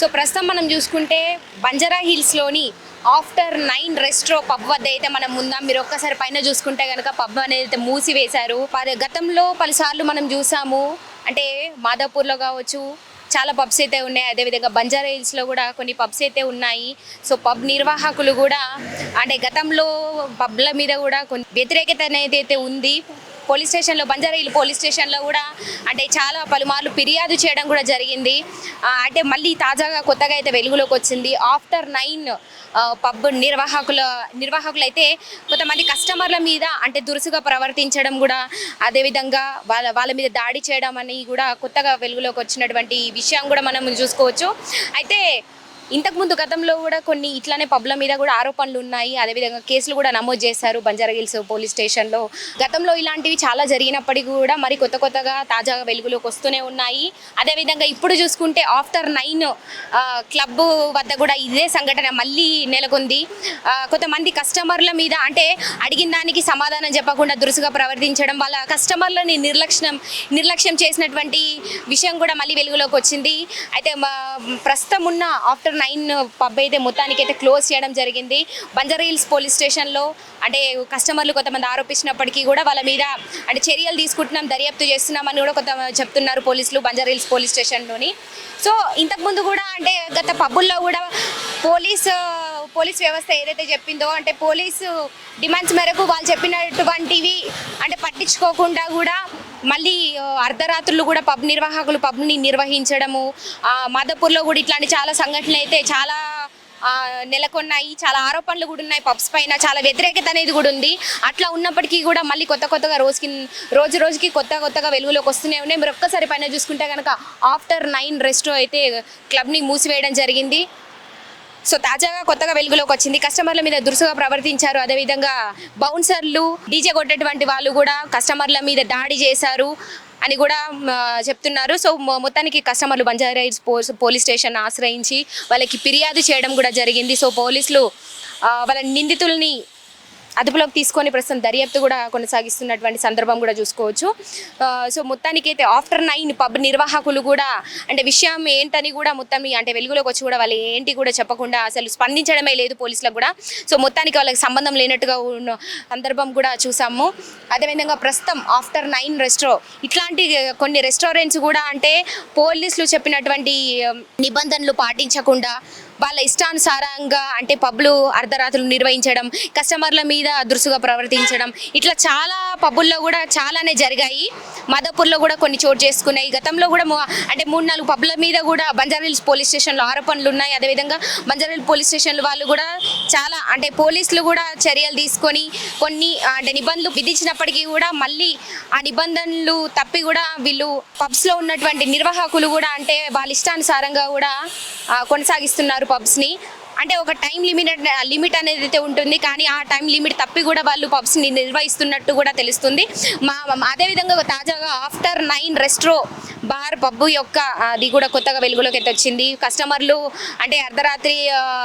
So ప్రస్తుతం మనం చూసుకుంటే బంజారా హిల్స్లోని ఆఫ్టర్ నైన్ రెస్ట్రో పబ్ వద్ద అయితే మనం ఉందాం. మీరు ఒక్కసారి పైన చూసుకుంటే కనుక పబ్ అనేది అయితే మూసివేశారు. ప- గతంలో పలుసార్లు మనం చూసాము. అంటే మాదాపూర్లో కావచ్చు చాలా పబ్స్ అయితే ఉన్నాయి. అదేవిధంగా బంజారా హిల్స్లో కూడా కొన్ని పబ్స్ అయితే ఉన్నాయి. సో పబ్ నిర్వాహకులు కూడా అంటే గతంలో పబ్ల మీద కూడా కొన్ని వ్యతిరేకత అనేది అయితే ఉంది. పోలీస్ స్టేషన్లో బంజారాయిల్ పోలీస్ స్టేషన్లో కూడా అంటే చాలా పలుమార్లు ఫిర్యాదు చేయడం కూడా జరిగింది. అంటే మళ్ళీ తాజాగా కొత్తగా అయితే వెలుగులోకి వచ్చింది. ఆఫ్టర్ నైన్ పబ్ నిర్వాహకుల నిర్వాహకులైతే కొంతమంది కస్టమర్ల మీద అంటే దురుసుగా ప్రవర్తించడం కూడా అదేవిధంగా వాళ్ళ వాళ్ళ మీద దాడి చేయడం అని కూడా కొత్తగా వెలుగులోకి వచ్చినటువంటి విషయం కూడా మనం చూసుకోవచ్చు. అయితే ఇంతకుముందు గతంలో కూడా కొన్ని ఇట్లానే పబ్ల మీద కూడా ఆరోపణలు ఉన్నాయి. అదేవిధంగా కేసులు కూడా నమోదు చేశారు బంజారాగిల్స్ పోలీస్ స్టేషన్లో. గతంలో ఇలాంటివి చాలా జరిగినప్పటికీ కూడా మరి కొత్త కొత్తగా తాజాగా వెలుగులోకి వస్తూనే ఉన్నాయి. అదేవిధంగా ఇప్పుడు చూసుకుంటే ఆఫ్టర్ నైన్ క్లబ్ వద్ద కూడా ఇదే సంఘటన మళ్ళీ నెలకొంది. కొంతమంది కస్టమర్ల మీద అంటే అడిగిన దానికి సమాధానం చెప్పకుండా దురుసుగా ప్రవర్తించడం వల్ల కస్టమర్లని నిర్లక్ష్యం నిర్లక్ష్యం చేసినటువంటి విషయం కూడా మళ్ళీ వెలుగులోకి వచ్చింది. అయితే మా- ప్రస్తుతం ఉన్న ఆఫ్టర్ నైన్ పబ్ అయితే మొత్తానికి అయితే క్లోజ్ చేయడం జరిగింది. బంజారా హిల్స్ పోలీస్ స్టేషన్లో అంటే కస్టమర్లు కొంతమంది ఆరోపించినప్పటికీ కూడా వాళ్ళ మీద అంటే చర్యలు తీసుకుంటున్నాం దర్యాప్తు చేస్తున్నామని కూడా కొంత చెప్తున్నారు పోలీసులు బంజారా హిల్స్ పోలీస్ స్టేషన్లోని. సో ఇంతకుముందు కూడా అంటే గత పబ్బుల్లో కూడా పోలీసు పోలీస్ వ్యవస్థ ఏదైతే చెప్పిందో అంటే పోలీసు డిమాండ్స్ మేరకు వాళ్ళు చెప్పినటువంటివి అంటే పట్టించుకోకుండా కూడా మళ్ళీ అర్ధరాత్రులు కూడా పబ్ నిర్వాహకులు పబ్ని నిర్వహించడము మాధపూర్లో కూడా ఇట్లాంటి చాలా సంఘటనలు అయితే చాలా నెలకొన్నాయి. చాలా ఆరోపణలు కూడా ఉన్నాయి పబ్స్ పైన. చాలా వ్యతిరేకత అనేది కూడా ఉంది. అట్లా ఉన్నప్పటికీ కూడా మళ్ళీ కొత్త కొత్తగా రోజుకి రోజు రోజుకి కొత్త కొత్తగా వెలుగులోకి వస్తూనే ఉన్నాయి. మీరు ఒక్కసారి పైన చూసుకుంటే కనుక ఆఫ్టర్ నైన్ రెస్టో అయితే క్లబ్ని మూసివేయడం జరిగింది. సో తాజాగా కొత్తగా వెలుగులోకి వచ్చింది. కస్టమర్ల మీద దురుసుగా ప్రవర్తించారు. అదేవిధంగా బౌన్సర్లు డీజే కొట్టేటువంటి వాళ్ళు కూడా కస్టమర్ల మీద దాడి చేశారు అని కూడా చెప్తున్నారు. సో మొత్తానికి కస్టమర్లు బంజారా పోలీస్ స్టేషన్ ఆశ్రయించి వాళ్ళకి ఫిర్యాదు చేయడం కూడా జరిగింది. సో పోలీసులు వాళ్ళ నిందితుల్ని అదుపులోకి తీసుకొని ప్రస్తుతం దర్యాప్తు కూడా కొనసాగిస్తున్నటువంటి సందర్భం కూడా చూసుకోవచ్చు. సో మొత్తానికి అయితే ఆఫ్టర్ నైన్ పబ్ నిర్వాహకులు కూడా అంటే విషయం ఏంటని కూడా మొత్తం అంటే వెలుగులోకి వచ్చి కూడా వాళ్ళు ఏంటి కూడా చెప్పకుండా అసలు స్పందించడమే లేదు పోలీసులకు కూడా. సో మొత్తానికి వాళ్ళకి సంబంధం లేనట్టుగా ఉన్న సందర్భం కూడా చూసాము. అదేవిధంగా ప్రస్తుతం ఆఫ్టర్ నైన్ రెస్టో ఇట్లాంటి కొన్ని రెస్టారెంట్స్ కూడా అంటే పోలీసులు చెప్పినటువంటి నిబంధనలు పాటించకుండా వాళ్ళ ఇష్టానుసారంగా అంటే పబ్లు అర్ధరాత్రులు నిర్వహించడం కస్టమర్ల మీద దురుసుగా ప్రవర్తించడం ఇట్లా చాలా పబ్బుల్లో కూడా చాలానే జరిగాయి. మాదాపూర్లో కూడా కొన్ని చోటు చేసుకున్నాయి. గతంలో కూడా అంటే మూడు నాలుగు పబ్ల మీద కూడా బంజారా హిల్స్ పోలీస్ స్టేషన్లో ఆరోపణలు ఉన్నాయి. అదేవిధంగా బంజారా పోలీస్ స్టేషన్లు వాళ్ళు కూడా చాలా అంటే పోలీసులు కూడా చర్యలు తీసుకొని కొన్ని అంటే నిబంధనలు విధించినప్పటికీ కూడా మళ్ళీ ఆ నిబంధనలు తప్పి కూడా వీళ్ళు పబ్స్లో ఉన్నటువంటి నిర్వాహకులు కూడా అంటే వాళ్ళ ఇష్టానుసారంగా కూడా కొనసాగిస్తున్నారు. పబ్స్ని అంటే ఒక టైం లిమిట్ లిమిట్ అనేది అయితే ఉంటుంది కానీ ఆ టైం లిమిట్ తప్పి కూడా వాళ్ళు పబ్స్ని నిర్వహిస్తున్నట్టు కూడా తెలుస్తుంది. మా మా- అదేవిధంగా తాజాగా After Nine resto bar pub యొక్క అది కూడా కొత్తగా వెలుగులోకి అయితే వచ్చింది కస్టమర్లు అంటే అర్ధరాత్రి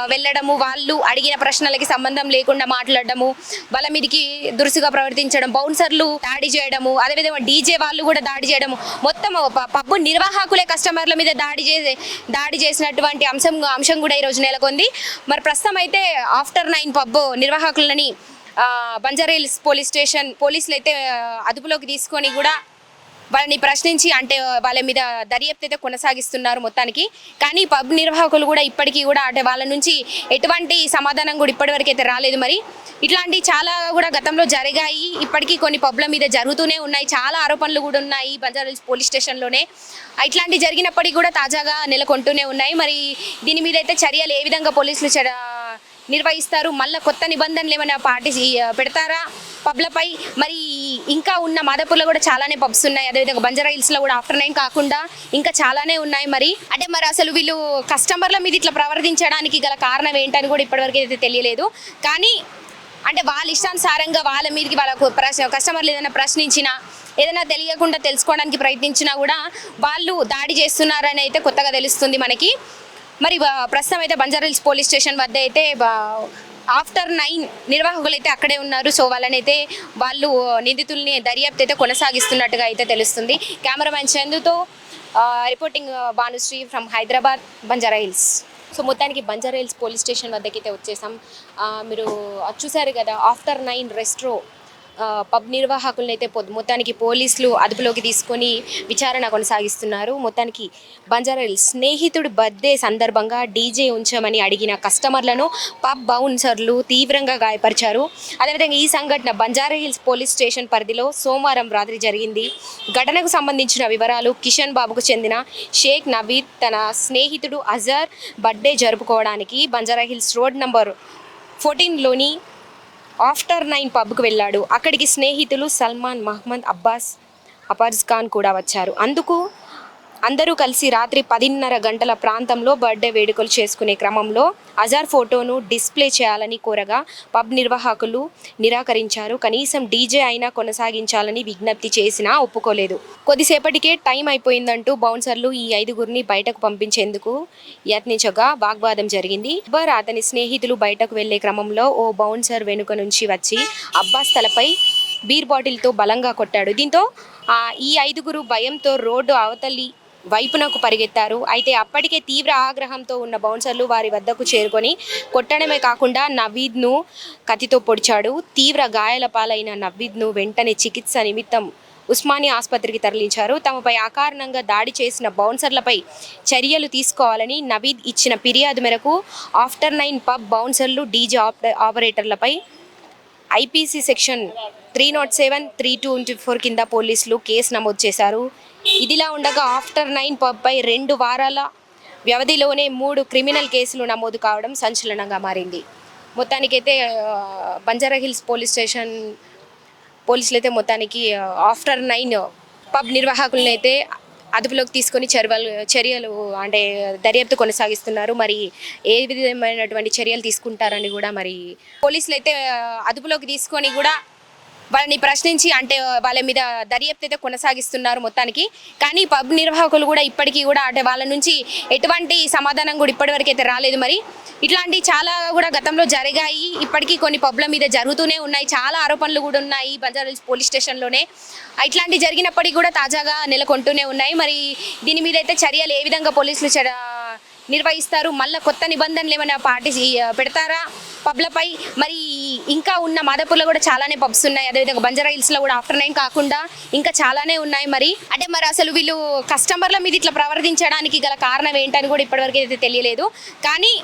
వెళ్ళడము వాళ్ళు అడిగిన ప్రశ్నలకి సంబంధం లేకుండా మాట్లాడడము వాళ్ళ మీదకి దురుసుగా ప్రవర్తించడం బౌన్సర్లు దాడి చేయడము అదేవిధంగా డీజే వాళ్ళు కూడా దాడి చేయడము. మొత్తం పబ్బు నిర్వాహకులే కస్టమర్ల మీద దాడి చేసే దాడి చేసినటువంటి అంశం అంశం కూడా ఈరోజు నెలకొంది. మరి ప్రస్తుతం అయితే ఆఫ్టర్ నైన్ పబ్బు నిర్వాహకులని ఆ, బంజారా హిల్స్ పోలీస్ స్టేషన్ పోలీసులు అయితే అదుపులోకి తీసుకొని కూడా వాళ్ళని ప్రశ్నించి అంటే వాళ్ళ మీద దర్యాప్తు అయితే కొనసాగిస్తున్నారు మొత్తానికి. కానీ పబ్ నిర్వాహకులు కూడా ఇప్పటికీ కూడా అంటే వాళ్ళ నుంచి ఎటువంటి సమాధానం కూడా ఇప్పటివరకు అయితే రాలేదు మరి. ఇట్లాంటి చాలా కూడా గతంలో జరిగాయి. ఇప్పటికీ కొన్ని పబ్ల మీద జరుగుతూనే ఉన్నాయి. చాలా ఆరోపణలు కూడా ఉన్నాయి బంజారా హిల్స్ పోలీస్ స్టేషన్లోనే. ఇట్లాంటి జరిగినప్పటికీ కూడా తాజాగా నెలకొంటూనే ఉన్నాయి. మరి దీని మీద అయితే చర్యలు ఏ విధంగా పోలీసులు నిర్వహిస్తారు. మళ్ళీ కొత్త నిబంధనలు ఏమైనా పాటి పెడతారా? పబ్లపై మరి ఇంకా ఉన్న మాదాపూర్లో కూడా చాలానే పబ్స్ ఉన్నాయి. అదేవిధంగా బంజారా హిల్స్లో కూడా ఆఫ్టర్ నైన్ కాకుండా ఇంకా చాలానే ఉన్నాయి మరి. అంటే మరి అసలు వీళ్ళు కస్టమర్ల మీద ఇట్లా ప్రవర్తించడానికి గల కారణం ఏంటని కూడా ఇప్పటివరకు అయితే తెలియలేదు. కానీ అంటే వాళ్ళ ఇష్టానుసారంగా వాళ్ళ మీదకి వాళ్ళకు ప్రశ్న కస్టమర్లు ఏదైనా ప్రశ్నించినా ఏదైనా తెలియకుండా తెలుసుకోవడానికి ప్రయత్నించినా కూడా వాళ్ళు దాడి చేస్తున్నారని అయితే కొత్తగా తెలుస్తుంది మనకి. మరి ప్రస్తుతం అయితే బంజారా హిల్స్ పోలీస్ స్టేషన్ వద్ద అయితే ఆఫ్టర్ నైన్ నిర్వాహకులు అయితే అక్కడే ఉన్నారు. సో వాళ్ళనైతే వాళ్ళు నిందితుల్ని దర్యాప్తు అయితే కొనసాగిస్తున్నట్టుగా అయితే తెలుస్తుంది. Cameraman చందుతో reporting Bhanushree from Hyderabad Banjara Hills. So మొత్తానికి బంజారా హిల్స్ పోలీస్ స్టేషన్ వద్దకైతే అయితే వచ్చేసాం మీరు చూసారు కదా ఆఫ్టర్ నైన్ రెస్ట్రో పబ్ నిర్వాహకులను అయితే పొద్దు మొత్తానికి పోలీసులు అదుపులోకి తీసుకొని విచారణ కొనసాగిస్తున్నారు. మొత్తానికి బంజారా స్నేహితుడి బర్త్డే సందర్భంగా డీజే ఉంచమని అడిగిన కస్టమర్లను పబ్ బౌన్సర్లు తీవ్రంగా గాయపరిచారు. అదేవిధంగా ఈ సంఘటన బంజారా హిల్స్ పోలీస్ స్టేషన్ పరిధిలో సోమవారం రాత్రి జరిగింది. ఘటనకు సంబంధించిన వివరాలు కిషన్ బాబుకు చెందిన షేక్ నవీద్ తన స్నేహితుడు అజర్ బర్త్డే జరుపుకోవడానికి బంజారా హిల్స్ రోడ్ నంబర్ ఫోర్టీన్లోని ఆఫ్టర్ నైన్ పబ్కు వెళ్ళాడు. అక్కడికి స్నేహితులు సల్మాన్ మహ్మద్ అబ్బాస్ అపార్జ్ ఖాన్ కూడా వచ్చారు. అందుకు అందరూ కలిసి రాత్రి పదిన్నర గంటల ప్రాంతంలో బర్త్డే వేడుకలు చేసుకునే క్రమంలో అజార్ ఫోటోను డిస్ప్లే చేయాలని కోరగా పబ్ నిర్వాహకులు నిరాకరించారు. కనీసం డీజే అయినా కొనసాగించాలని విజ్ఞప్తి చేసినా ఒప్పుకోలేదు. కొద్దిసేపటికే టైం అయిపోయిందంటూ బౌన్సర్లు ఈ ఐదుగురిని బయటకు పంపించేందుకు యత్నించగా వాగ్వాదం జరిగింది. అక్బర్ అతని స్నేహితులు బయటకు వెళ్ళే క్రమంలో ఓ బౌన్సర్ వెనుక నుంచి వచ్చి అబ్బాస్ తలపై బీర్ బాటిల్తో బలంగా కొట్టాడు. దీంతో ఈ ఐదుగురు భయంతో రోడ్డు అవతలి వైపునకు పరిగెత్తారు. అయితే అప్పటికే తీవ్ర ఆగ్రహంతో ఉన్న బౌన్సర్లు వారి వద్దకు చేరుకొని కొట్టడమే కాకుండా నవీద్ను కత్తితో పొడిచాడు. తీవ్ర గాయాల పాలైన నవీద్ను వెంటనే చికిత్స నిమిత్తం ఉస్మానియా ఆసుపత్రికి తరలించారు. తమపై అకారణంగా దాడి చేసిన బౌన్సర్లపై చర్యలు తీసుకోవాలని నవీద్ ఇచ్చిన ఫిర్యాదు మేరకు ఆఫ్టర్ నైన్ పబ్ బౌన్సర్లు DJ ఆపరేటర్లపై IPC section three naught seven three two four కింద పోలీసులు కేసు నమోదు చేశారు. ఇదిలా ఉండగా ఆఫ్టర్ నైన్ పబ్పై రెండు వారాల వ్యవధిలోనే మూడు క్రిమినల్ కేసులు నమోదు కావడం సంచలనంగా మారింది. మొత్తానికైతే Banjara Hills Banjara Hills police station పోలీసులు అయితే మొత్తానికి ఆఫ్టర్ నైన్ పబ్ నిర్వాహకులను అయితే అదుపులోకి తీసుకొని చర్యలు చర్యలు అంటే దర్యాప్తు కొనసాగిస్తున్నారు. మరి ఏ విధమైనటువంటి చర్యలు తీసుకుంటారని కూడా మరి పోలీసులు అయితే అదుపులోకి తీసుకొని కూడా వాళ్ళని ప్రశ్నించి అంటే వాళ్ళ మీద దర్యాప్తు అయితే కొనసాగిస్తున్నారు మొత్తానికి. కానీ పబ్ నిర్వాహకులు కూడా ఇప్పటికీ కూడా అంటే వాళ్ళ నుంచి ఎటువంటి సమాధానం కూడా ఇప్పటివరకు అయితే రాలేదు మరి. ఇట్లాంటి చాలా కూడా గతంలో జరిగాయి. ఇప్పటికీ కొన్ని పబ్ల మీద జరుగుతూనే ఉన్నాయి. చాలా ఆరోపణలు కూడా ఉన్నాయి బంజారా హిల్స్ పోలీస్ స్టేషన్లోనే. ఇట్లాంటి జరిగినప్పటికీ కూడా తాజాగా నెలకొంటూనే ఉన్నాయి. మరి దీని మీద అయితే చర్యలు ఏ విధంగా పోలీసులు నిర్వహిస్తారు? మళ్ళీ కొత్త నిబంధనలు ఏమైనా పాటి పెడతారా? పబ్లపై మరి ఇంకా ఉన్న మాదాపూర్లో కూడా చాలానే పబ్స్ ఉన్నాయి. అదేవిధంగా బంజారా హిల్స్లో కూడా ఆఫ్టర్ నైన్ కాకుండా ఇంకా చాలానే ఉన్నాయి మరి. అంటే మరి అసలు వీళ్ళు కస్టమర్ల మీద ఇట్లా ప్రవర్తించడానికి గల కారణం ఏంటని కూడా ఇప్పటివరకు అయితే తెలియలేదు. కానీ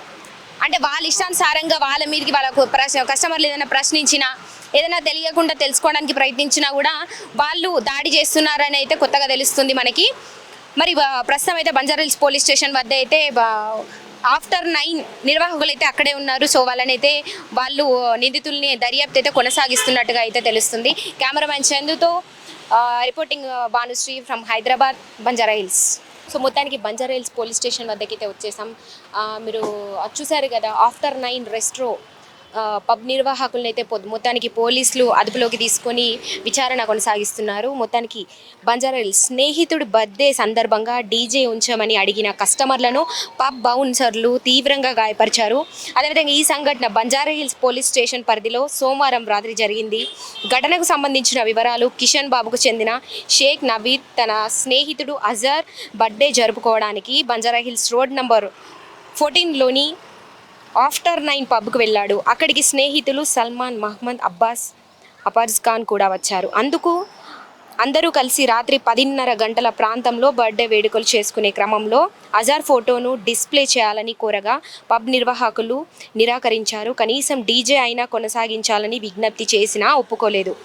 అంటే వాళ్ళ ఇష్టానుసారంగా వాళ్ళ మీదకి వాళ్ళకు ప్రశ్న కస్టమర్లు ఏదైనా ప్రశ్నించినా ఏదైనా తెలియకుండా తెలుసుకోవడానికి ప్రయత్నించినా కూడా వాళ్ళు దాడి చేస్తున్నారని అయితే కొత్తగా తెలుస్తుంది మనకి. మరి ప్రస్తుతం అయితే బంజారా హిల్స్ పోలీస్ స్టేషన్ వద్ద అయితే ఆఫ్టర్ నైన్ నిర్వాహకులు అయితే అక్కడే ఉన్నారు. సో వాళ్ళనైతే వాళ్ళు నిందితుల్ని దర్యాప్తు అయితే కొనసాగిస్తున్నట్టుగా అయితే తెలుస్తుంది. Cameraman చందుతో reporting Bhanushree from Hyderabad Banjara Hills. So మొత్తానికి బంజారా హిల్స్ పోలీస్ స్టేషన్ వద్దకైతే అయితే వచ్చేసాం మీరు చూసారు కదా ఆఫ్టర్ నైన్ రెస్ట్రో పబ్ నిర్వాహకులను అయితే పొద్దు మొత్తానికి పోలీసులు అదుపులోకి తీసుకొని విచారణ కొనసాగిస్తున్నారు. మొత్తానికి బంజారా స్నేహితుడి బర్త్డే సందర్భంగా డీజే ఉంచమని అడిగిన కస్టమర్లను పబ్ బౌన్సర్లు తీవ్రంగా గాయపరిచారు. అదేవిధంగా ఈ సంఘటన బంజారా హిల్స్ పోలీస్ స్టేషన్ పరిధిలో సోమవారం రాత్రి జరిగింది. ఘటనకు సంబంధించిన వివరాలు కిషన్ బాబుకు చెందిన షేక్ నవీద్ తన స్నేహితుడు అజర్ బర్త్డే జరుపుకోవడానికి బంజారా హిల్స్ రోడ్ నంబర్ ఫోర్టీన్లోని ఆఫ్టర్ నైన్ పబ్కు వెళ్ళాడు. అక్కడికి స్నేహితులు సల్మాన్ మహమ్మద్ అబ్బాస్ అపార్జ్ ఖాన్ కూడా వచ్చారు. అందుకు అందరూ కలిసి రాత్రి పదిన్నర గంటల ప్రాంతంలో బర్త్డే వేడుకలు చేసుకునే క్రమంలో అజార్ ఫోటోను డిస్ప్లే చేయాలని కోరగా పబ్ నిర్వాహకులు నిరాకరించారు. కనీసం డీజే అయినా కొనసాగించాలని విజ్ఞప్తి చేసినా ఒప్పుకోలేదు.